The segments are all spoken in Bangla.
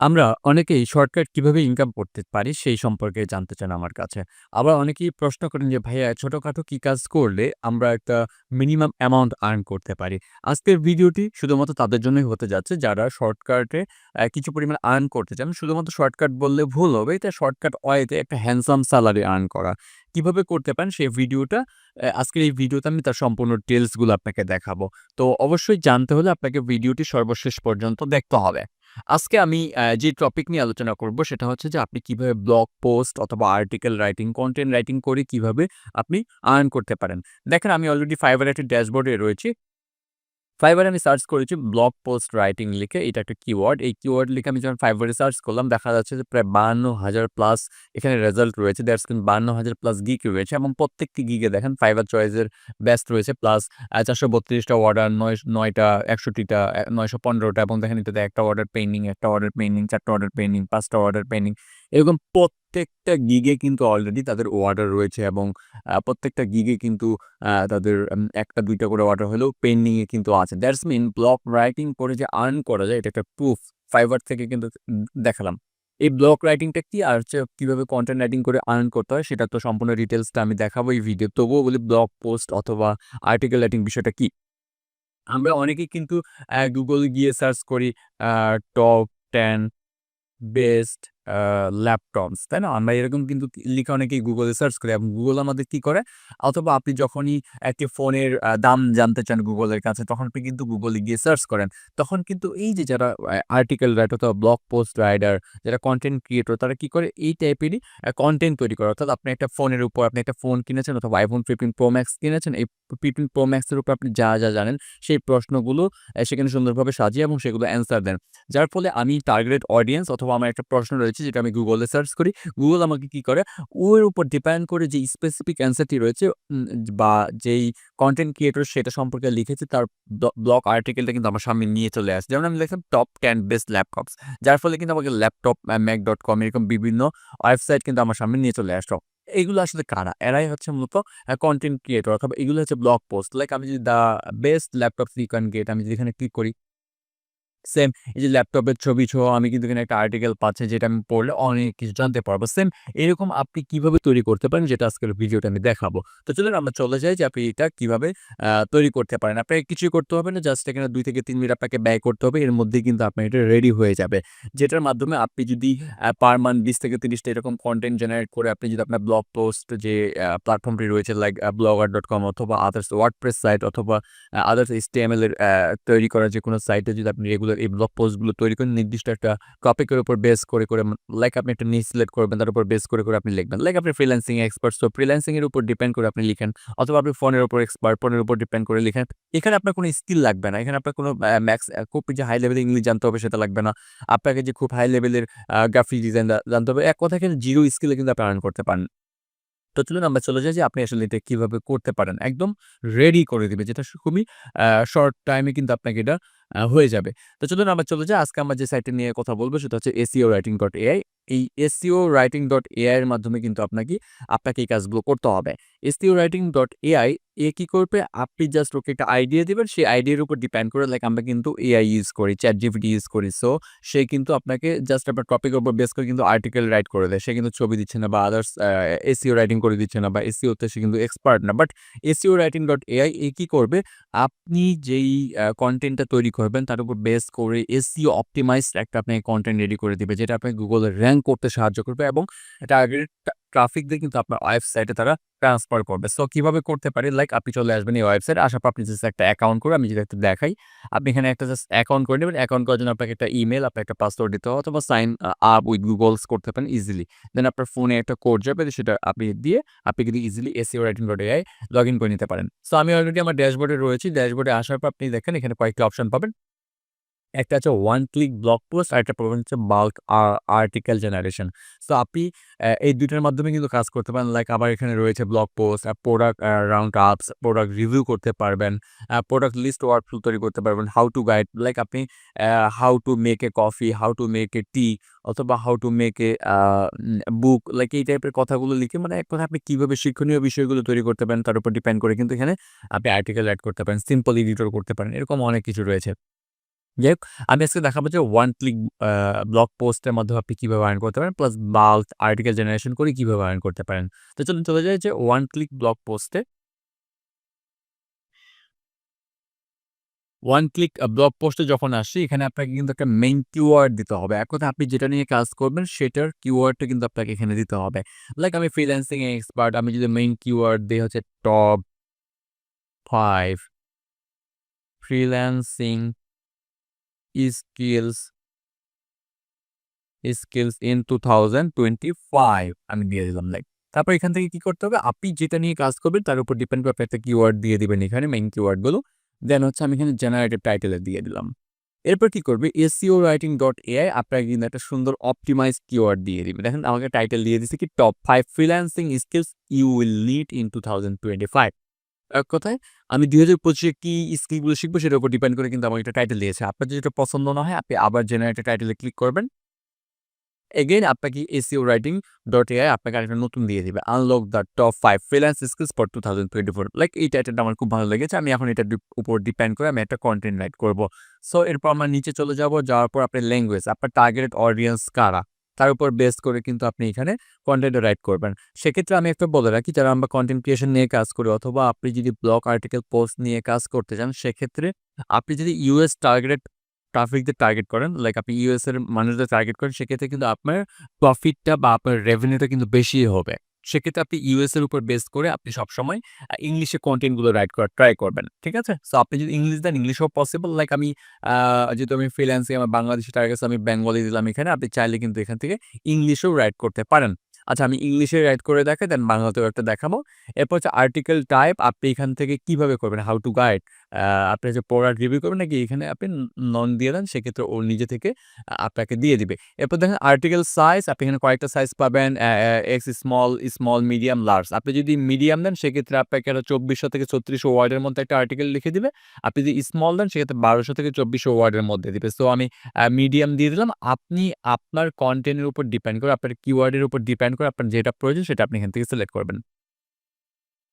আমরা অনেকেই শর্টকাট কীভাবে ইনকাম করতে পারি সেই সম্পর্কে জানতে চান আমার কাছে। আবার অনেকেই প্রশ্ন করেন যে, ভাইয়া, ছোটোখাটো কি কাজ করলে আমরা একটা মিনিমাম অ্যামাউন্ট আর্ন করতে পারি? আজকের ভিডিওটি শুধুমাত্র তাদের জন্যই হতে যাচ্ছে, যারা শর্টকাটে কিছু পরিমাণ আর্ন করতে চান। শুধুমাত্র শর্টকাট বললে ভুল হবে। এটা শর্টকাট ওয়েতে একটা হ্যান্ডসাম স্যালারি আর্ন করা। কীভাবে করতে পারেন সেই ভিডিওটা আজকের এই ভিডিওতে আমি তার সম্পূর্ণ ডিটেইলসগুলো আপনাকে দেখাবো। তো অবশ্যই জানতে হলে আপনাকে ভিডিওটি সর্বশেষ পর্যন্ত দেখতে হবে। আজকে আমি যে টপিক নিয়ে আলোচনা করব সেটা হচ্ছে যে আপনি কীভাবে ব্লগ পোস্ট অথবা আর্টিকেল রাইটিং, কন্টেন্ট রাইটিং করে কীভাবে আপনি আর্ন করতে পারেন। দেখেন আমি অলরেডি ফাইভার একটা ড্যাশবোর্ডে রয়েছি। এ আমি সার্চ করেছি ব্লগ পোস্ট রাইটিং লিখে। এটা একটা কিওয়ার্ড। এই কিওয়ার্ড লিখে আমি যখন ফাইবারে সার্চ করলাম দেখা যাচ্ছে যে প্রায় ৫২,০০০ প্লাস এখানে রেজাল্ট রয়েছে। দ্যাটস মিন ৫২,০০০ প্লাস গিগ রয়েছে এবং প্রত্যেকটি গিকে দেখেন ফাইবার চয়েসের বেস্ট রয়েছে প্লাস চারশো ৪৩২ টা অর্ডার, নয় ৯ টা, ৬১ টা, অ্যা ৯১৫ টা এবং দেখেন এটাতে ১ টা অর্ডার পেন্ডিং, ১ টা অর্ডার পেন্ডিং, ৪ টা অর্ডার পেন্ডিং, ৫ টা অর্ডার পেন্ডিং। এরকম প্রত্যেকটা গিগে কিন্তু অলরেডি তাদের অর্ডার রয়েছে এবং প্রত্যেকটা গিগে কিন্তু তাদের একটা ১ টা ২ টা করে অর্ডার হলেও পেন্ডিংয়ে কিন্তু আছে। দ্যাটস মিন ব্লক রাইটিং করে যে আর্ন করা যায়, এটা একটা প্রুফ। Fiverr থেকে কিন্তু দেখালাম। এই ব্লগ রাইটিংটা কি আর হচ্ছে কীভাবে কনটেন্ট রাইটিং করে আর্ন করতে হয়, সেটা তো সম্পূর্ণ ডিটেলসটা আমি দেখাবো এই ভিডিও। তবুও বলি ব্লগ পোস্ট অথবা আর্টিকেল রাইটিং বিষয়টা কি? আমরা অনেকেই কিন্তু এ গিয়ে সার্চ করি টপ টেন বেস্ট ল্যাপটপস, তাই না? আমরা এরকম কিন্তু লিখে অনেকেই গুগলে সার্চ করি এবং গুগল আমাদের কি করে? অথবা আপনি যখনই একটি ফোনের দাম জানতে চান গুগলের কাছে তখন আপনি কিন্তু গুগলে গিয়ে সার্চ করেন। তখন কিন্তু এই যে যারা আর্টিকেল রাইটার অথবা ব্লগ পোস্ট রাইডার যারা কন্টেন্ট ক্রিয়েটর তারা কি করে? এই টাইপেরই কন্টেন্ট তৈরি করে। অর্থাৎ আপনি একটা ফোনের উপর আপনি একটা ফোন কিনেছেন অথবা আইফোন 15 প্রো ম্যাক্স কিনেছেন। এই 15 Pro Max এর উপর আপনি যা, যা জানেন সেই প্রশ্নগুলো সেখানে সুন্দরভাবে সাজিয়ে এবং সেগুলো অ্যান্সার দেন। যার ফলে আমি টার্গেটেড অডিয়েন্স অথবা আমার একটা প্রশ্ন রয়েছে যেটা আমি গুগলে সার্চ করি। গুগল আমাকে কি করে? ওর উপর ডিপেন্ড করে যে স্পেসিফিক অ্যান্সারটি রয়েছে বা যেই কনটেন্ট ক্রিয়েটর সেটা সম্পর্কে লিখেছে, তার ব্ল ব্লগ আর্টিকেলটা কিন্তু আমার সামনে নিয়ে চলে আসে। যেমন আমি লিখলাম টপ টেন বেস্ট ল্যাপটপস। যার ফলে কিন্তু আমাকে ল্যাপটপ ম্যাক ডট কম এরকম বিভিন্ন ওয়েবসাইট কিন্তু আমার সামনে নিয়ে চলে আসলো। এগুলো আসলে কারা? এরাই হচ্ছে মূলত কনটেন্ট ক্রিয়েটর অথবা এগুলো হচ্ছে ব্লগ পোস্ট। লাইক আমি যদি the best laptops you can get আমি যদি এখানে ক্লিক করি সেম এই যে ল্যাপটপের ছবি-সহ আমি কিন্তু এখানে একটা আর্টিকেল পাচ্ছি যেটা আমি পড়লে অনেক কিছু জানতে পারব। সেম এরকম আপনি কীভাবে তৈরি করতে পারেন যেটা আজকের ভিডিওটা আমি দেখাবো। তো চলুন আমরা চলে যাই যে আপনি এটা কীভাবে তৈরি করতে পারেন। আপনাকে কিছুই করতে হবে না। জাস্ট এখানে দুই থেকে তিন মিনিট আপনাকে ব্যয় করতে হবে। এর মধ্যেই কিন্তু আপনার এটা রেডি হয়ে যাবে। যেটার মাধ্যমে আপনি যদি পার মান্থ ২০ থেকে তিরিশটা এরকম কন্টেন্ট জেনারেট করে আপনি যদি আপনার ব্লগ পোস্ট যে প্ল্যাটফর্মটি রয়েছে লাইক ব্লগার ডট কম অথবা আদার্স ওয়ার্ডপ্রেস সাইট অথবা আদার্স HTML এর তৈরি করা যে কোনো সাইটে যদি আপনি রেগুলার এই ব্লগ পোস্টগুলো তৈরি করে নির্দিষ্ট একটা টপিকের উপর বেস করে, করে লাইক আপনি একটা নিচ সিলেক্ট করবেন তার উপর বেস করে, করে আপনি লিখবেন। লাইক আপনি ফ্রিল্যান্সিং এক্সপার্ট সো ফ্রিল্যান্সিং এর উপর ডিপেন্ড করে আপনি লিখেন অথবা আপনি ফোনের উপর এক্সপার্ট, ফোনের উপর ডিপেন্ড করে লিখেন। এখানে আপনার কোনো স্কিল লাগবে না। এখানে আপনার কোনো ম্যাক্স খুব যে হাই লেভেলে ইংলিশ জানতে হবে সেটা লাগবে না। আপনাকে যে খুব হাই লেভেলের গ্রাফিক ডিজাইন জানতে হবে। এক কথায় এখানে জিরো স্কিলে কিন্তু আপনি আর্ন করতে পারেন। তো চলুন আমরা চলে যাই যে আপনি আসলে এটা কীভাবে করতে পারেন। একদম রেডি করে দিবে, যেটা খুবই শর্ট টাইমে কিন্তু আপনাকে এটা হয়ে যাবে। তো চলুন আমরা চলে যাই আজকে আমরা যে সাইটে নিয়ে কথা বলব সেটা হচ্ছে এসিও রাইটিং ডট এআই এই এসিও রাইটিং ডট এআই এর মাধ্যমে কিন্তু আপনাকে আপনাকে এই কাজগুলো করতে হবে। SEOwriting.ai এ কি করবে? আপনি জাস্ট ওকে একটা আইডিয়া দিবেন। সেই আইডিয়ার উপর ডিপেন্ড করে লাইক আমরা কিন্তু এআই ইউজ করি, চ্যাট জিপিটি ইউজ করি। সো সে কিন্তু আপনাকে জাস্ট আপনার টপিকের উপর বেস করে কিন্তু আর্টিকেল রাইট করে দেয়। সে কিন্তু ছবি দিচ্ছে না বা আদার্স এসিও রাইটিং করে দিচ্ছে না বা SEO তে সে কিন্তু এক্সপার্ট না। But SEO writing dot AI এ কী করবে? আপনি যেই কন্টেন্টটা তৈরি করবেন তার উপর বেস করে এসিও অপটিমাইজড একটা আপনাকে কন্টেন্ট রেডি করে দিবে। যেটা আপনাকে গুগলে র্যাঙ্ক করতে সাহায্য করবে এবং টার্গেটেড টা ট্রাফিক দিয়ে কিন্তু আপনার ওয়েবসাইটে তারা ট্রান্সফার করবে। সো কীভাবে করতে পারি? লাইক আপনি চলে আসবেন এই ওয়েবসাইট আসার পর আপনি জাস্ট একটা অ্যাকাউন্ট করে আমি যদি একটু দেখাই। আপনি এখানে একটা জাস্ট অ্যাকাউন্ট করে নেবেন অ্যাকাউন্ট করার জন্য আপনাকে একটা ইমেল আপনার একটা পাসওয়ার্ড দিতে হবে অথবা সাইন আপ উইথ গুগলস করতে পারেন ইজিলি। দেন আপনার ফোনে একটা কোড যাবে সেটা আপনি দিয়ে আপনি কিন্তু easily SEO writing dot AI log in করে নিতে পারেন। সো আমি অলরেডি আমার ড্যাশবোর্ডে রয়েছি। ড্যাশবোর্ডে আসার পর আপনি দেখেন, এখানে কয়েকটা অপশন পাবেন। একটা আছে ওয়ান ক্লিক ব্লগ পোস্ট আরেকটা পাবেন হচ্ছে বাল্ক আর্টিকেল জেনারেশন। সো আপনি এই ২ টার মাধ্যমে কিন্তু কাজ করতে পারেন। লাইক আবার এখানে রয়েছে blog post, product round ups, product review করতে পারবেন, প্রোডাক্ট লিস্ট ওয়ার্কফ্লো তৈরি করতে পারবেন, হাউ টু গাইড লাইক আপনি how to make a coffee, how to make a tea অথবা how to make a book like এই টাইপের কথাগুলো লিখে মানে এক কথা আপনি কীভাবে শিক্ষণীয় বিষয়গুলো তৈরি করতে পারেন তার উপর ডিপেন্ড করে কিন্তু এখানে আপনি আর্টিকেল অ্যাড করতে পারেন, সিম্পল এডিটর করতে পারেন। এরকম অনেক কিছু রয়েছে। যাই হোক আমি আজকে দেখাবো যে ওয়ান ক্লিক ব্লগ পোস্টের মাধ্যমে আপনি কীভাবে আর্ন করতে পারেন প্লাস বাল্ক আর্টিকেল জেনারেশন করে কীভাবে আর্ন করতে পারেন। তো চলুন চলে যাই যে ওয়ান ক্লিক ব্লগ পোস্টে। ওয়ান ক্লিক ব্লগ পোস্টে যখন আসি, এখানে আপনাকে কিন্তু একটা মেইন কিওয়ার্ড দিতে হবে। এক কথায় আপনি যেটা নিয়ে কাজ করবেন, সেটার কিওয়ার্ডটা কিন্তু আপনাকে এখানে দিতে হবে। লাইক আমি ফ্রিল্যান্সিং এক্সপার্ট আমি যদি মেইন কিওয়ার্ড দেই হচ্ছে top five freelancing skills skills in 2025 আমি দিয়ে দিলাম লাইক। তারপর এখান থেকে কি করতে হবে? আপনি যেটা নিয়ে কাজ করবেন, তার উপর ডিপেন্ড করে একটা কিওয়ার্ড দিয়ে দিবেন এখানে মেইন কিওয়ার্ডগুলো। দেন হচ্ছে আমি এখানে জেনারেটেড টাইটেল দিয়ে দিলাম। এরপর কি করবে? SEO রাইটিং ডট এআই আপনাকে কিন্তু একটা সুন্দর অপটিমাইজ কিওয়ার্ড দিয়ে দিবে। দেখেন, আমাকে টাইটেল দিয়ে দিচ্ছে কি top five freelancing skills you will need in 2025 এক কথায় আমি 2025 এ কি স্কিলগুলো শিখব সেটার উপর ডিপেন্ড করে কিন্তু আমার একটা টাইটেল দিয়েছে। আপনার যদি পছন্দ না হয় আপনি আবার জেনারেটেড টাইটেলে ক্লিক করবেন। এগেইন আপনাকে এসিও writing ডট এআই আপনাকে আরেকটা নতুন দিয়ে দেবে unlock the top five freelance skills for 2024 like এই টাইটেলটা আমার খুব ভালো লেগেছে। আমি এখন এটার উপর ডিপেন্ড করে আমি একটা কন্টেন্ট রাইট করব সো এরপর আমরা নিচে চলে যাব। যাওয়ার পর আপনার ল্যাঙ্গুয়েজ, আপনার টার্গেটেড অডিয়েন্স কারা? তার উপর বেস করে কিন্তু আপনি এখানে কন্টেন্ট রাইট করবেন। সেক্ষেত্রে আমি একটা বলে রাখি, যারা আমরা কন্টেন্ট ক্রিয়েশন নিয়ে কাজ করি অথবা আপনি যদি ব্লগ আর্টিকেল পোস্ট নিয়ে কাজ করতে চান, সেক্ষেত্রে আপনি যদি ইউএস টার্গেটেড ট্রাফিকদের টার্গেট করেন লাইক আপনি ইউএস এর মানুষদের টার্গেট করেন, সেক্ষেত্রে কিন্তু আপনার প্রফিটটা বা আপনার রেভিনিউটা কিন্তু বেশি হবে। সেক্ষেত্রে আপনি ইউএস এর উপর বেস করে আপনি সবসময় ইংলিশে কন্টেন্টগুলো রাইট করার ট্রাই করবেন। ঠিক আছে? সো আপনি যদি ইংলিশ দেন ইংলিশও পসিবল লাইক আমি যেহেতু আমি ফ্রিল্যান্সিং আমার বাংলাদেশি টার্গেট আমি বেঙ্গলি দিলাম এখানে। আপনি চাইলে কিন্তু এখান থেকে ইংলিশেও রাইট করতে পারেন। আচ্ছা আমি ইংলিশে রাইট করে দেখাই দেন বাংলাতেও একটা দেখাবো। এরপর হচ্ছে আর্টিকেল টাইপ আপনি এখান থেকে কীভাবে করবেন? হাউ টু গাইড আপনি যে প্রোডাক্ট রিভিউ করবেন নাকি এখানে আপনি নন দিয়ে দেন সেক্ষেত্রে ও নিজে থেকে আপনাকে দিয়ে দিবে। এরপর দেখেন আর্টিকেল সাইজ আপনি এখানে কয়েকটা সাইজ পাবেন X small, small, medium, large. আপনি যদি মিডিয়াম দেন সেক্ষেত্রে আপনাকে একটা চব্বিশশো থেকে 3600 ওয়ার্ডের মধ্যে একটা আর্টিকেল লিখে দিবে। আপনি যদি স্মল দেন সেক্ষেত্রে বারোশো থেকে 2400 ওয়ার্ডের মধ্যে দিবে। সো আমি মিডিয়াম দিয়ে দিলাম। আপনি আপনার কন্টেন্টের উপর ডিপেন্ড করে আপনার কিওয়ার্ড এর উপর ডিপেন্ড করে আপনার যেটা প্রয়োজন সেটা আপনি এখান থেকে সিলেক্ট করবেন।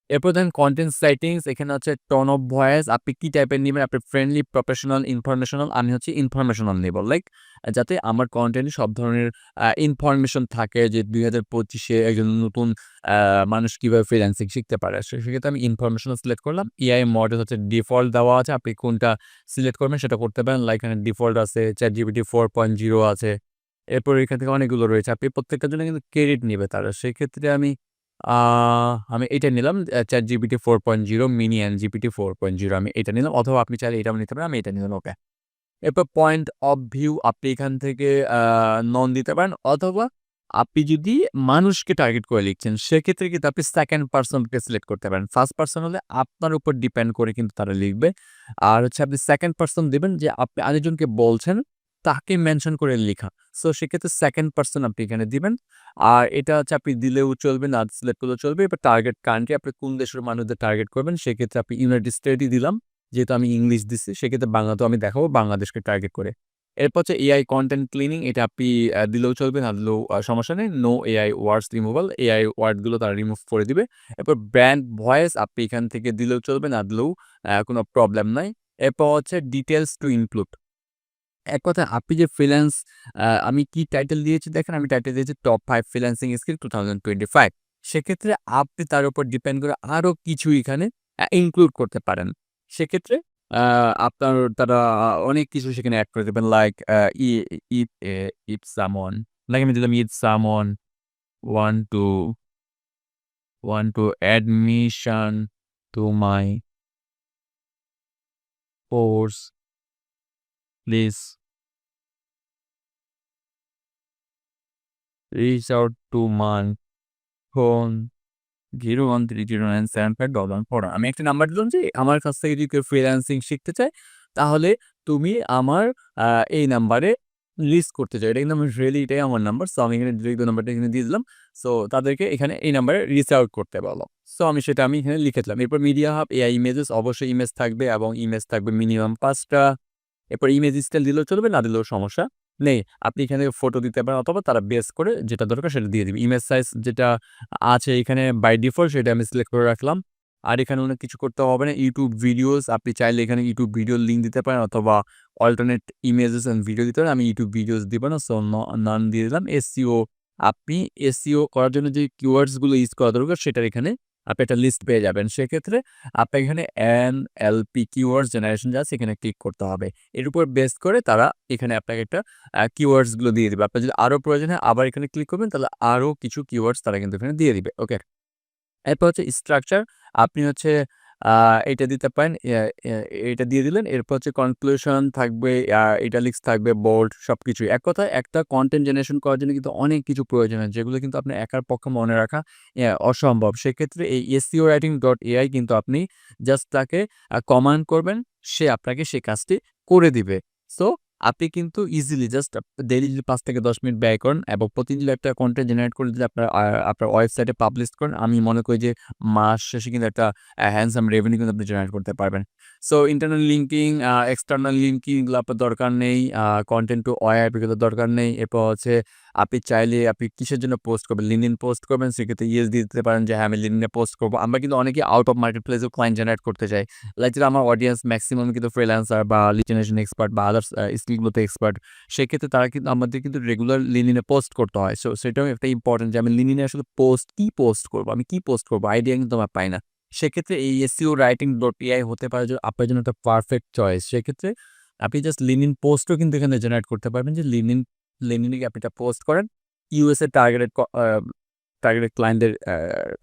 এরপর দেখেন কন্টেন্ট সেটিংস এখানে হচ্ছে টোন অফ ভয়েস আপনি কি টাইপের নেবেন আপনি ফ্রেন্ডলি, প্রফেশনাল, ইনফরমেশনাল আমি হচ্ছে ইনফরমেশনাল নেব লাইক যাতে আমার কনটেন্টে সব ধরনের ইনফরমেশন থাকে যে দুই হাজার পঁচিশে একজন নতুন মানুষ কীভাবে ফ্রিল্যান্সিং শিখতে পারে। সেক্ষেত্রে আমি ইনফরমেশনাল সিলেক্ট করলাম। ইআই মডেল হচ্ছে ডিফল্ট দেওয়া আছে। আপনি কোনটা সিলেক্ট করবেন সেটা করতে পারেন। লাইক এখানে ডিফল্ট আছে, chat GPT four point zero আছে। এরপর এখান থেকে অনেকগুলো রয়েছে। আপনি প্রত্যেকটার জন্য কিন্তু ক্রেডিট নেবে তারা। সেক্ষেত্রে আমি আমি এটা নিলাম chat GPT four point zero mini and GPT four point zero আমি এটা নিলাম অথবা আপনি চাইলে এটাও নিতে পারেন। আমি এটা নিলাম ওকে। এরপর পয়েন্ট অফ ভিউ আপনি এখান থেকে নন দিতে পারেন অথবা আপনি যদি মানুষকে টার্গেট করে লিখছেন, সেক্ষেত্রে কিন্তু আপনি সেকেন্ড পার্সনকে সিলেক্ট করতে পারেন। ফার্স্ট পার্সন হলে আপনার উপর ডিপেন্ড করে কিন্তু তারা লিখবে। আর হচ্ছে আপনি সেকেন্ড পার্সন দিবেন যে আপনি আরেকজনকে বলছেন তাকে মেনশন করে লেখা সো সেক্ষেত্রে সেকেন্ড পারসন আপনি এখানে দিবেন। আর এটা হচ্ছে আপনি দিলেও চলবে, না সিলেক্ট করলেও চলবে। এবার টার্গেট কান্ট্রি আপনি কোন দেশের মানুষদের টার্গেট করবেন, সেক্ষেত্রে আপনি ইউনাইটেড স্টেটই দিলাম। যেহেতু আমি ইংলিশ দিচ্ছি সেক্ষেত্রে বাংলাতেও আমি দেখাবো, বাংলাদেশকে টার্গেট করে। এরপর হচ্ছে এআই কন্টেন্ট ক্লিনিং এটা আপনি দিলেও চলবে, না দিলেও সমস্যা নেই। No AI words removal AI ওয়ার্ডগুলো তারা রিমুভ করে দিবে। এরপর ব্র্যান্ড ভয়েস আপনি এখান থেকে দিলেও চলবে, না দিলেও কোনো প্রবলেম নাই। এরপর হচ্ছে ডিটেলস টু ইনক্লুড এক কথায় আপনি যে ফ্রিল্যান্স আমি কি টাইটেল দিয়েছি দেখেন, আমি টাইটেল দিয়েছি টপ ফাইভ ফ্রিল্যান্সিং স্কিল 2025 সেক্ষেত্রে আপনি তার উপর ডিপেন্ড করে আরও কিছু এখানে ইনক্লুড করতে পারেন। সেক্ষেত্রে আপনার তারা অনেক কিছু সেখানে অ্যাড করে দিবেন like uh, E if a if someone like আমি দিলাম if someone want to want to admission to my course please reach out to my phone 01309751141 আমি একটা নাম্বার দিলাম যে আমার কাছ থেকে যদি কেউ ফ্রিল্যান্সিং শিখতে চায়, তাহলে তুমি আমার এই নাম্বারে লিস্ট করতে চাই এটা কিন্তু রিয়েলি এটাই আমার নাম্বার। সো আমি এখানে ডিরেক্ট নাম্বারটা এখানে দিয়ে দিলাম। সো তাদেরকে এখানে এই নাম্বারে রিচ আউট করতে বলো। সো আমি সেটা আমি এখানে লিখে দিলাম। এরপর মিডিয়া হাব এআই ইমেজেস অবশ্যই ইমেজ থাকবে এবং ইমেজ থাকবে মিনিমাম ৫ টা। এরপর ইমেজ স্টাইল দিলেও চলবে, না দিলেও সমস্যা নেই। আপনি এখানে ফটো দিতে পারেন অথবা তারা বেস করে যেটা দরকার সেটা দিয়ে দিবে। ইমেজ সাইজ যেটা আছে এখানে বাই ডিফল্ট সেটা আমি সিলেক্ট করে রাখলাম। আর এখানে অনেক কিছু করতে হবে না। ইউটিউব ভিডিওস আপনি চাইলে এখানে ইউটিউব ভিডিও লিঙ্ক দিতে পারেন অথবা অল্টারনেট ইমেজেস অ্যান্ড ভিডিও দিতে পারেন। আমি ইউটিউব ভিডিওস দিব না। সো নান দিয়ে দিলাম। এসিও আপনি এসিও করার জন্য যে কিওয়ার্ডসগুলো ইউজ করা দরকার সেটার এখানে আপনি একটা লিস্ট পেয়ে যাবেন। সেক্ষেত্রে আপনি এখানে N L P keywords generation যা আছে এখানে ক্লিক করতে হবে। এর উপর বেস করে তারা এখানে আপনাকে একটা কিওয়ার্ডসগুলো কিওয়ার্ডস দিয়ে দেবে আপনার যদি আরও প্রয়োজন হয় আবার এখানে ক্লিক করবেন তাহলে আরও কিছু কিওয়ার্ডস তারা কিন্তু এখানে দিয়ে দিবে। ওকে। এরপর হচ্ছে স্ট্রাকচার আপনি হচ্ছে এটা দিতে পারেন। এটা দিয়ে দিলেন। এরপর হচ্ছে কনক্লুশন থাকবে, ইটালিক্স থাকবে, বোল্ড সব সবকিছুই। এক কথা একটা কন্টেন্ট জেনারেশন করার জন্য কিন্তু অনেক কিছু প্রয়োজন হয় যেগুলো কিন্তু আপনার একার পক্ষে মনে রাখা অসম্ভব। সেক্ষেত্রে এই এসিও রাইটিং ডট এআই কিন্তু আপনি জাস্ট তাকে কমান্ড করবেন। সে আপনাকে সেই কাজটি করে দিবে। সো আপনি কিন্তু ইজিলি জাস্ট ডেইলি যদি ৫ থেকে ১০ মিনিট ব্যয় করেন এবং প্রতিদিন একটা কনটেন্ট জেনারেট করে যদি আপনার আপনার ওয়েবসাইটে পাবলিশ করেন, আমি মনে করি যে মাস শেষে কিন্তু একটা হ্যান্ডসাম রেভিনিউ কিন্তু আপনি জেনারেট করতে পারবেন। So internal linking, external linking এগুলো আপনার দরকার নেই। কন্টেন্ট টু ওয়েব এগুলো দরকার নেই। এরপর হচ্ছে আপনি চাইলে আপনি কিসের জন্য পোস্ট করবেন? লিঙ্কডইন পোস্ট করবেন সেক্ষেত্রে ইয়েস দিতে পারেন যে হ্যাঁ, আমি লিঙ্কডইনে পোস্ট করব আমরা কিন্তু অনেকেই আউট অফ মার্কেট প্লেসেও ক্লায়েন্ট জেনারেট করতে চাই। লাইক যেটা আমার অডিয়েন্স ম্যাক্সিমাম কিন্তু ফ্রিল্যান্সার বা লিড এক্সপার্ট বা আদার্স স্কিল এক্সপার্ট। সেক্ষেত্রে তারা কিন্তু আমাদের কিন্তু রেগুলার লিঙ্কডইনে পোস্ট করতে হয়। সো সেটাও একটা ইম্পোর্টেন্ট যে আমি লিঙ্কডইনে আসলে পোস্ট কি পোস্ট করব? আমি কি পোস্ট করব? আইডিয়া কিন্তু আমরা পাই না। সেক্ষেত্রে এই SEO writing ডট AI হতে পারে যে আপনার জন্য একটা পারফেক্ট চয়েস। সেক্ষেত্রে আপনি জাস্ট লিঙ্কডইন পোস্টও কিন্তু এখানে জেনারেট করতে পারবেন যে লিঙ্কডইনে গিয়ে আপনি এটা পোস্ট করেন। ইউএসএ টার্গেটেড টার্গেটেড ক্লায়েন্টদের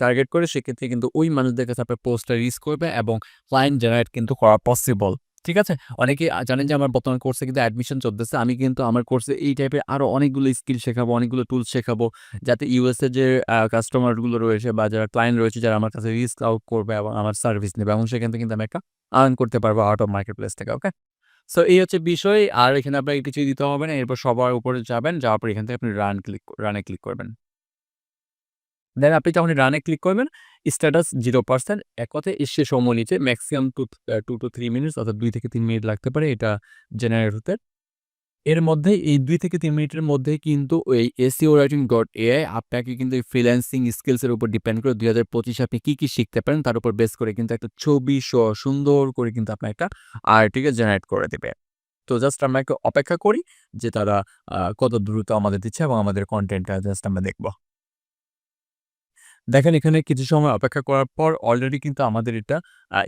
টার্গেট করে সেক্ষেত্রে কিন্তু ওই মানুষদের কাছে আপনার পোস্টটা রিচ করবে এবং ক্লায়েন্ট জেনারেট কিন্তু করা পসিবল। ঠিক আছে? অনেকে জানেন যে আমার বর্তমান কোর্সে কিন্তু অ্যাডমিশন চলতেছে। আমি কিন্তু আমার কোর্সে এই টাইপের আরও অনেকগুলো স্কিল শেখাবো, অনেকগুলো টুলস শেখাবো। যাতে ইউএসএ যে আ কাস্টমারগুলো রয়েছে বা যারা ক্লায়েন্ট রয়েছে যারা আমার কাছে রিস্ক আউট করবে এবং আমার সার্ভিস নেবে এবং সেখান থেকে কিন্তু আমি একটা আর্ন করতে পারব আউট অফ মার্কেট প্লেস থেকে। ওকে? সো এই হচ্ছে বিষয়। আর এখানে আপনাকে কিছুই দিতে হবে না। এরপর সবার উপরে যাবেন। যাওয়ার পর এখান থেকে আপনি রান ক্লিক রানে ক্লিক করবেন। দেন আপনি যখন রানে ক্লিক করবেন, স্ট্যাটাস জিরো পার্সেন্ট এক কথায় এসে সময় নিচ্ছে maximum two 2 two three minutes অর্থাৎ দুই থেকে তিন মিনিট লাগতে পারে এটা জেনারেট হতে। এর মধ্যে এই দুই থেকে তিন মিনিটের মধ্যেই কিন্তু এই এসিও রাইটিং ডট AI আপনাকে কিন্তু এই ফ্রিল্যান্সিং স্কিলসের উপর ডিপেন্ড করে ২০২৫ পঁচিশে আপনি কী কী শিখতে পারেন তার উপর বেস করে কিন্তু একটা ছবি সহ সুন্দর করে কিন্তু আপনার একটা আর্টিকে জেনারেট করে দেবে তো জাস্ট আমরা একটু অপেক্ষা করি যে তারা কত দ্রুত আমাদের দিচ্ছে এবং আমাদের কন্টেন্টটা জাস্ট আমরা দেখব। দেখেন, এখানে কিছু সময় অপেক্ষা করার পর অলরেডি কিন্তু আমাদের এটা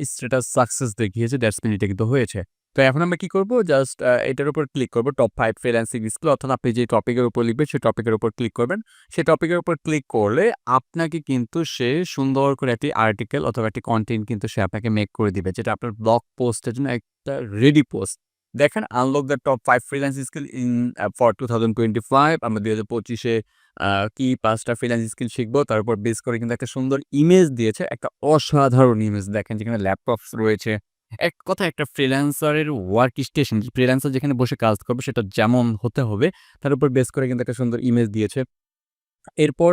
স্ট্যাটাস সাকসেস দেখিয়েছে দ্যাটস মিন এটা কিন্তু হয়েছে। তো এখন আমরা কি করব? জাস্ট এটার উপর ক্লিক করব টপ ফাইভ ফ্রিল্যান্সিং স্কিল অর্থাৎ আপনি যে টপিকের উপর লিখবেন সেই টপিকের উপর ক্লিক করবেন। সেই টপিকের উপর ক্লিক করলে আপনাকে কিন্তু সে সুন্দর করে একটি আর্টিকেল অথবা একটি কন্টেন্ট কিন্তু সে আপনাকে মেক করে দিবে। যেটা আপনার ব্লগ পোস্টের জন্য একটা রেডি পোস্ট। দেখেন unlock the top five freelance skill in for 2025 আমরা ২০২৫ হাজার আ কি ৫ টা ফ্রিল্যান্স স্কিল শিখব তার উপর বেস করে কিন্তু একটা সুন্দর ইমেজ দিয়েছে। একটা অসাধারণ ইমেজ দেখেন যেখানে ল্যাপটপস রয়েছে। এক কথা একটা ফ্রিল্যান্সারের ওয়ার্ক স্টেশন ফ্রিল্যান্সার যেখানে বসে কাজ করবে, সেটা যেমন হতে হবে, তার উপর বেস করে কিন্তু একটা সুন্দর ইমেজ দিয়েছে। এরপর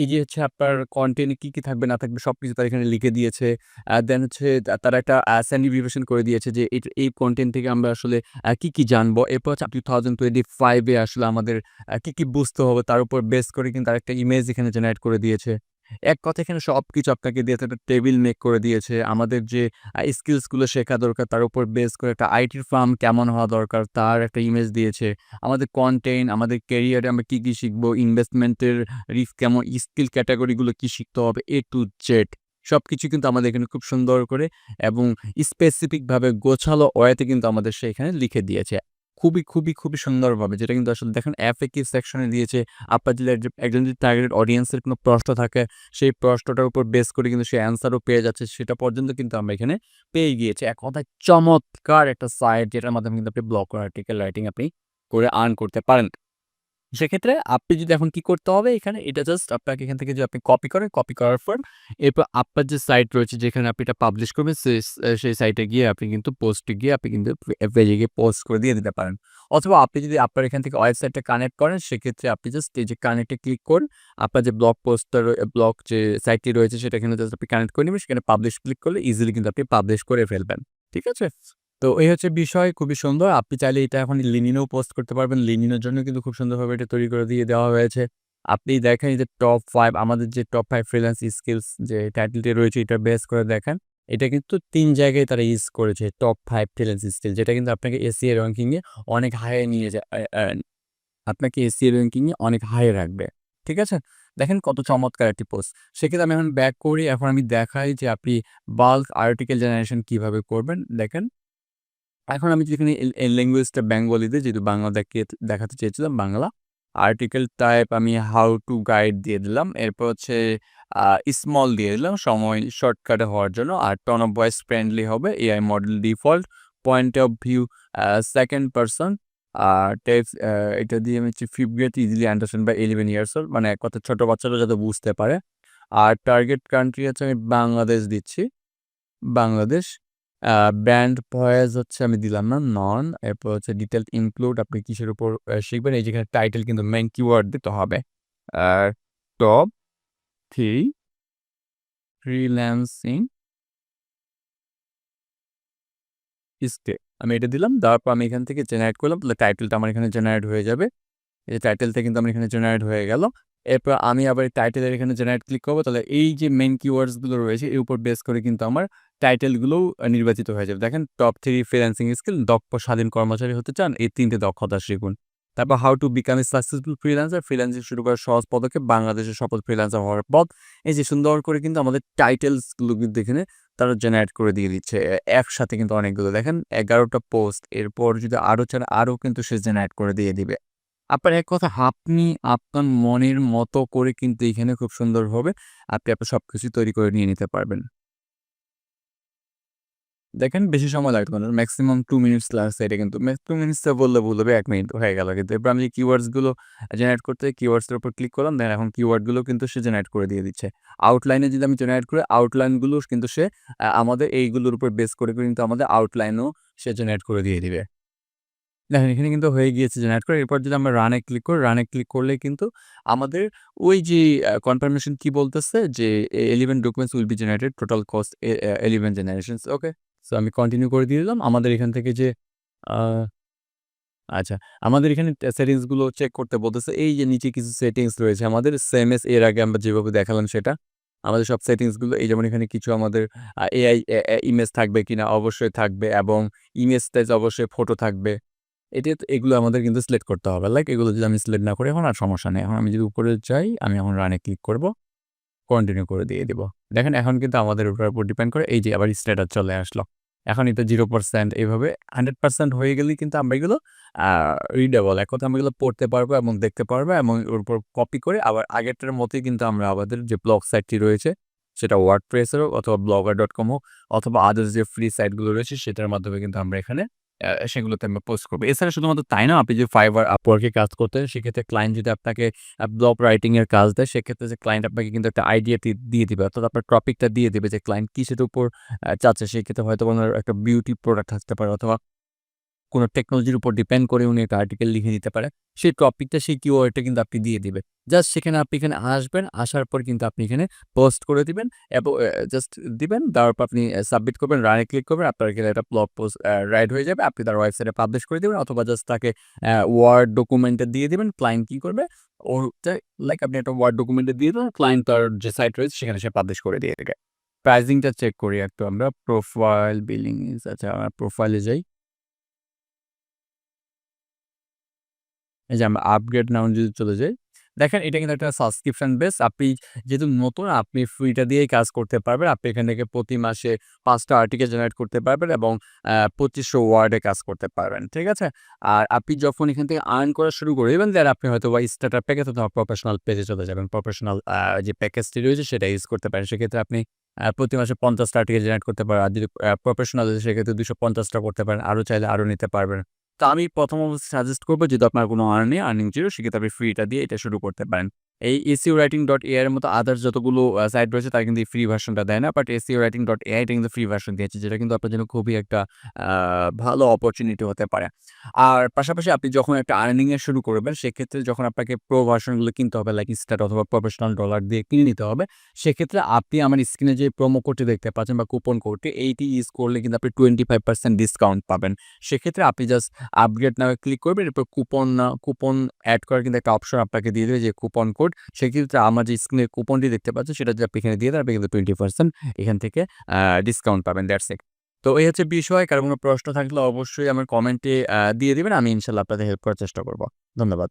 এই যে হচ্ছে আপনার কন্টেন্ট কি, কি থাকবে না থাকবে সব কিছু তারা এখানে লিখে দিয়েছে। দেন হচ্ছে তারা একটা স্যান্ডি ভিভেশন করে দিয়েছে যে এই কন্টেন্ট থেকে আমরা আসলে কি, কি জানব। এরপর হচ্ছে টু থাউজেন্ড টোয়েন্টি ফাইভে আসলে আমাদের কি, কি বুঝতে হবে তার উপর বেস করে কিন্তু একটা ইমেজ এখানে জেনারেট করে দিয়েছে। এক কথা এখানে সবকিছু আপনাকে দিয়েছে একটা টেবিল মেক করে দিয়েছে। আমাদের যে স্কিলসগুলো শেখা দরকার তার উপর বেস করে একটা আইটির ফার্ম কেমন হওয়া দরকার তার একটা ইমেজ দিয়েছে। আমাদের কনটেন্ট, আমাদের ক্যারিয়ারে আমরা কী কী শিখব, ইনভেস্টমেন্টের রিস্ক কেমন, স্কিল ক্যাটেগরি গুলো কি শিখতে হবে এ টু জেড সবকিছু কিন্তু আমাদের এখানে খুব সুন্দর করে এবং স্পেসিফিকভাবে গোছালো ওয়েতে কিন্তু আমাদের সে এখানে লিখে দিয়েছে। খুবই, খুবই, খুবই সুন্দরভাবে যেটা কিন্তু আসলে দেখেন FAQ সেকশনে দিয়েছে। আপনার যদি একজ একজন যদি টার্গেটেড অডিয়েন্সের কোনো প্রশ্ন থাকে সেই প্রশ্নটার উপর বেস করে কিন্তু সে অ্যান্সারও পেয়ে যাচ্ছে সেটা পর্যন্ত কিন্তু আমরা এখানে পেয়ে গিয়েছি। এক কথায় চমৎকার একটা সাইট যেটার মাধ্যমে কিন্তু আপনি ব্লক আর্টিকেল রাইটিং আপনি করে আর্ন করতে পারেন। সেক্ষেত্রে আপনি যদি এখন কি করতে হবে এখানে এটা জাস্ট আপনাকে এখান থেকে যদি আপনি কপি করেন, কপি করার পর এরপর আপনার যে সাইট রয়েছে যেখানে আপনি এটা পাবলিশ করবেন সেই সাইটে গিয়ে আপনি কিন্তু পোস্টে গিয়ে আপনি কিন্তু পেজে গিয়ে পোস্ট করে দিয়ে দিতে পারেন। অথবা আপনি যদি আপনার এখান থেকে ওয়েবসাইটটা কানেক্ট করেন সেক্ষেত্রে আপনি জাস্ট এই যে কানেক্টে ক্লিক করুন। আপনার যে ব্লগ পোস্টটা ব্লগ যে সাইটটি রয়েছে সেটা এখানে জাস্ট আপনি কানেক্ট করে নিবেন। সেখানে পাবলিশ ক্লিক করলে ইজিলি কিন্তু আপনি পাবলিশ করে ফেলবেন। ঠিক আছে? তো এই হচ্ছে বিষয়, খুবই সুন্দর। আপনি চাইলে এটা এখন লিনিনেও পোস্ট করতে পারবেন। লিনিনের জন্য কিন্তু খুব সুন্দরভাবে এটা তৈরি করে দিয়ে দেওয়া হয়েছে। আপনি দেখেন যে টপ ফাইভ আমাদের যে টপ ফাইভ ফ্রিল্যান্স স্কিলস যে টাইটেলটি রয়েছে, এটা বেস করে দেখেন। এটা কিন্তু তিন জায়গায় তারা ইউজ করেছে টপ ফাইভ ফ্রিল্যান্স স্কিল যেটা কিন্তু আপনাকে এসইও র‍্যাংকিং এ অনেক হাই এ নিয়ে যায় আপনাকে এসইও র‍্যাংকিং এ অনেক হাই রাখবে। ঠিক আছে? দেখেন কত চমৎকার একটি পোস্ট। সেক্ষেত্রে আমি এখন ব্যাক করি। এখন আমি দেখাই যে আপনি বাল্ক আর্টিকেল জেনারেশন কীভাবে করবেন। দেখেন এখন আমি যেখানে ল্যাঙ্গুয়েজটা বেঙ্গলিতে যেহেতু বাংলা দেখিয়ে দেখাতে চেয়েছিলাম, বাংলা। আর্টিকেল টাইপ আমি হাউ টু গাইড দিয়ে দিলাম। এরপর হচ্ছে স্মল দিয়ে দিলাম সময় শর্টকাটে হওয়ার জন্য। আর টন অফ ভয়েস ফ্রেন্ডলি হবে। AI model default. Point of view second person. R text uh এটা দিয়ে আমি হচ্ছে fifth grade easily understand by 11 years old মানে কথায় ছোট বাচ্চারাও যাতে বুঝতে পারে। আর টার্গেট কান্ট্রি হচ্ছে আমি বাংলাদেশ দিচ্ছি। বাংলাদেশ। আ ব্র্যান্ড ভয়েস হচ্ছে আমি দিলাম না, নন। এরপর হচ্ছে ডিটেইলড ইনক্লুড আপনি কিসের উপর শিখবেন। এই যেখানে টাইটেল কিন্তু মেইন কিওয়ার্ড দিতে হবে। আর টপ 3 ফ্রিল্যান্সিং স্কিল আমি এটা দিলাম। তারপর আমি এখান থেকে জেনারেট করলাম। তাহলে টাইটেলটা আমার এখানে জেনারেট হয়ে যাবে। এই টাইটেলটা কিন্তু আমার এখানে জেনারেট হয়ে গেল। এরপর আমি আবার টাইটেলের এখানে জেনারেট ক্লিক করব তাহলে এই যে মেইন কিওয়ার্ডসগুলো রয়েছে এর উপর বেস করে কিন্তু আমার টাইটেল গুলোও আ নির্বাচিত হয়ে যাবে। দেখেন টপ থ্রি ফ্রিল্যান্সিং স্কিল দক্ষ, স্বাধীন কর্মচারী হতে চান, এই তিনটে দক্ষতা শিখুন। তারপর how to become a successful freelancer freelancing শুরু করার সহজ পদক্ষেপ, বাংলাদেশের সফল ফ্রিল্যান্সার হওয়ার পথ। এই যে সুন্দর করে কিন্তু আমাদের টাইটেলসগুলো কিন্তু এখানে তারা জেনারেট করে দিয়ে দিচ্ছে। একসাথে কিন্তু অনেকগুলো, দেখেন, এগারোটা পোস্ট এরপর যদি আরও চান আরও কিন্তু সে জেনারেট করে দিয়ে দিবে। আপনার এক কথা, আপনি আপনার মনের মতো করে কিন্তু এখানে খুব সুন্দরভাবে আপনি আপনার সব কিছু তৈরি করে নিয়ে নিতে পারবেন। দেখেন বেশি সময় লাগবে না। মেক্সিমাম 2 মিনিটস লাগছে এটা কিন্তু। টু 2 মিনিটস এ বললে ভুল হবে ১ মিনিট হয়ে গেল কিন্তু। এরপর আমি কিওয়ার্ডসগুলো জেনারেট করতে কিওয়ার্ডস এর উপর ক্লিক করলাম। দেন এখন কিওয়ার্ডগুলো কিন্তু সে জেনারেট করে দিয়ে দিচ্ছে। আউটলাইন যদি আমি জেনারেট করি আউটলাইনগুলো কিন্তু সে আমাদের এইগুলোর উপর বেস করে কিন্তু আমাদের আউটলাইনও সে জেনারেট করে দিয়ে দিবে। দেখেন এখানে কিন্তু হয়ে গিয়েছে জেনারেট করে। এরপর যদি আমরা রান ক্লিক করি, রানে ক্লিক করলে কিন্তু আমাদের ওই যে কনফার্মেশন কি বলতেছে যে a 11 documents will be generated total cost a a 11 generations okay. So আমি কন্টিনিউ করে দিয়ে দিলাম। আমাদের এখান থেকে যে আচ্ছা আমাদের এখানে সেটিংসগুলো চেক করতে বলতেছে। এই যে নিচে কিছু সেটিংস রয়েছে, আমাদের সেম এস এর আগে আমরা যেভাবে দেখালাম সেটা। আমাদের সব সেটিংসগুলো এই যেমন এখানে কিছু আমাদের এআই ইমেজ থাকবে কিনা, অবশ্যই থাকবে এবং ইমেজ টাইজ অবশ্যই ফটো থাকবে। এটা এগুলো আমাদের কিন্তু সিলেক্ট করতে হবে। লাইক এগুলো যদি আমি সিলেক্ট না করি, এখন আর সমস্যা নেই। এখন আমি যদি উপরে যাই, আমি এখন রানে ক্লিক করব। কন্টিনিউ করে দিয়ে দিব। দেখেন, এখন কিন্তু আমাদের ওটার উপর ডিপেন্ড করে এই যে আবার স্ট্যাটাস চলে আসলো। এখন এটা জিরো পার্সেন্ট এভাবে 100% হয়ে গেলেই কিন্তু আমরা এগুলো রিডেবল এক কথা আমরা এগুলো পড়তে পারব এবং দেখতে পারব এবং ওর উপর কপি করে আবার আগেরটার মতোই কিন্তু আমরা আমাদের যে ব্লগ সাইটটি রয়েছে, সেটা ওয়ার্ডপ্রেস এর হোক অথবা ব্লগার ডট কম হোক অথবা আদার্স যে ফ্রি সাইটগুলো রয়েছে, সেটার মাধ্যমে কিন্তু আমরা এখানে সেগুলোতে আমরা পোস্ট করব। এছাড়া শুধুমাত্র তাই না, আপনি যে ফাইবার আপওয়ার্কে কাজ করতে সেক্ষেত্রে ক্লায়েন্ট যদি আপনাকে ব্লগ রাইটিং এর কাজ দেয়, সেক্ষেত্রে যে ক্লায়েন্ট আপনাকে কিন্তু একটা আইডিয়া দিয়ে দিবে, অর্থাৎ আপনার টপিকটা দিয়ে দিবে যে ক্লায়েন্ট কিসের উপর চাচ্ছে, সেক্ষেত্রে হয়তো আপনার একটা বিউটি প্রোডাক্ট থাকতে পারে, অথবা কোন টেকনোলজির উপর ডিপেন্ড করে উনি একটা আর্টিকেল লিখে দিতে পারে। সেই টপিকটা সেই কিওয়ার্ডটা কিন্তু আপনি দিয়ে দিবে। জাস্ট সেখানে আপনি এখানে আসবেন, আসার পর কিন্তু আপনি এখানে পোস্ট করে দিবেন এবং জাস্ট দিবেন। দেওয়ার পর আপনি সাবমিট করবেন, রান ক্লিক করবেন। আপনার এখানে একটা ব্লগ পোস্ট রাইড হয়ে যাবে। আপনি তার ওয়েবসাইটে পাবলিশ করে দেবেন অথবা জাস্ট তাকে ওয়ার্ড ডকুমেন্ট দিয়ে দিবেন। ক্লায়েন্ট কি করবে? ওটা লাইক আপনি একটা ওয়ার্ড ডকুমেন্ট দিয়ে দেবেন ক্লায়েন্ট তার যে সাইট রয়েছে সেখানে সে পাবলিশ করে দিয়ে দেবে প্রাইজিংটা চেক করি একটু আমরা। প্রোফাইল বিলিংস আচ্ছা প্রোফাইল প্রোফাইলে যাই। এই যে আমরা আপগ্রেড নাও যদি চলে যাই। দেখেন, এটা কিন্তু একটা সাবস্ক্রিপশন বেস। আপনি যেহেতু নতুন, আপনি ফ্রিটা দিয়েই কাজ করতে পারবেন। আপনি এখান থেকে প্রতি মাসে ৫ টা আর্টিকেল জেনারেট করতে পারবেন এবং পঁচিশশো ওয়ার্ডে কাজ করতে পারবেন। ঠিক আছে? আর আপনি যখন এখান থেকে আর্ন করা শুরু করবেন দেন আপনি হয়তোবা স্টার্টার প্যাকেজ অথবা প্রফেশনাল পেজে চলে যাবেন। প্রফেশনাল যে প্যাকেজটি রয়েছে, সেটা ইউজ করতে পারেন। সেক্ষেত্রে আপনি প্রতি মাসে ৫০ টা আর্টিকেল জেনারেট করতে পারেন। আর যদি প্রফেশনাল সেক্ষেত্রে দুশো পঞ্চাশটা করতে পারেন। আরও চাইলে আরও নিতে পারবেন। তো আমি প্রথম সাজেস্ট করব যদি আপনার কোনো আর্ন আর্নিং জিরো সেক্ষেত্রে আপনি ফ্রিটা দিয়ে এটা শুরু করতে পারেন। এই এসইও রাইটিং ডট এআই এর মতো আদার্স যতগুলো সাইট রয়েছে তারা কিন্তু ফ্রি ভার্সনটা দেয় না। But SEO writing dot AI এটা কিন্তু ফ্রি ভার্সন দিয়েছে, যেটা কিন্তু আপনার জন্য খুবই একটা ভালো অপরচুনিটি হতে পারে। আর পাশাপাশি আপনি যখন একটা আর্নিং এর শুরু করবেন, সেক্ষেত্রে যখন আপনাকে প্রো ভার্সনগুলো কিনতে হবে লাইক স্টার অথবা প্রফেশনাল ডলার দিয়ে কিনে নিতে হবে। সেক্ষেত্রে আপনি আমার স্ক্রিনে যে প্রোমো কোডটি দেখতে পাচ্ছেন বা কুপন কোডটি এইটি ইউজ করলে কিন্তু আপনি 25% ডিসকাউন্ট পাবেন। সেক্ষেত্রে আপনি জাস্ট আপগ্রেড এ ক্লিক করবেন। এরপর কুপন কুপন অ্যাড করার কিন্তু একটা অপশন আপনাকে দিয়ে দেবে যে কুপন কোড সেক্ষেত্রে আমার যে স্ক্রিনে কুপনটি দেখতে পাচ্ছি, সেটা যদি আপনি এখানে দিয়ে দেন কিন্তু 20% এখান থেকে ডিসকাউন্ট পাবেন দ্যাটস ইট। তো এই হচ্ছে বিষয়। কারণ কোনো প্রশ্ন থাকলে অবশ্যই আমার কমেন্টে দিয়ে দেবেন, আমি ইনশাল্লাহ আপনাদের হেল্প করার চেষ্টা করব। ধন্যবাদ।